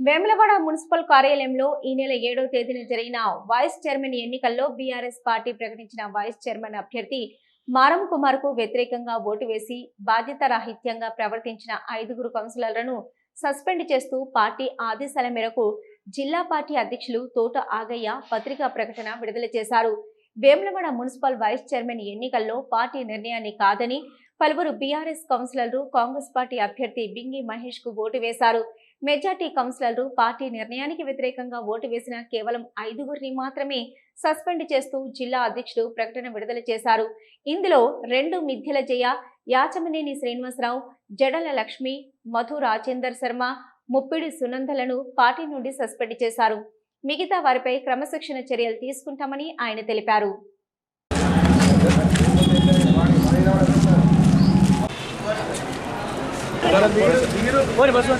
Vemulawada municipal కార్యాలయంలో ఈ నెల ఏడవ తేదీన జరిగిన వైస్ చైర్మన్ ఎన్నికల్లో బీఆర్ఎస్ పార్టీ ప్రకటించిన వైస్ చైర్మన్ అభ్యర్థి మారం కుమార్కు వ్యతిరేకంగా ఓటు వేసి బాధ్యత రాహిత్యంగా ప్రవర్తించిన ఐదుగురు కౌన్సిలర్లను సస్పెండ్ చేస్తూ పార్టీ ఆదేశాల మేరకు జిల్లా పార్టీ అధ్యక్షులు తోట ఆగయ్య పత్రికా ప్రకటన విడుదల చేశారు. వేములవాడ మున్సిపల్ వైస్ చైర్మన్ ఎన్నికల్లో పార్టీ నిర్ణయాన్ని కాదని పలువురు బీఆర్ఎస్ కౌన్సిలర్లు కాంగ్రెస్ పార్టీ అభ్యర్థి బింగి మహేష్కు ఓటు వేశారు. మెజార్టీ కౌన్సిలర్లు పార్టీ నిర్ణయానికి వ్యతిరేకంగా ఓటు వేసిన కేవలం ఐదుగురిని మాత్రమే సస్పెండ్ చేస్తూ జిల్లా అధ్యక్షుడు ప్రకటన విడుదల చేశారు. ఇందులో రెండు మిథ్యల జయ యాచమనేని శ్రీనివాసరావు జడల లక్ష్మి మధు రాజేందర్ శర్మ ముప్పిడి సునందలను పార్టీ నుండి సస్పెండ్ చేశారు. మిగతా వారిపై క్రమశిక్షణ చర్యలు తీసుకుంటామని ఆయన తెలిపారు. Boleh masuk. Boleh masuk.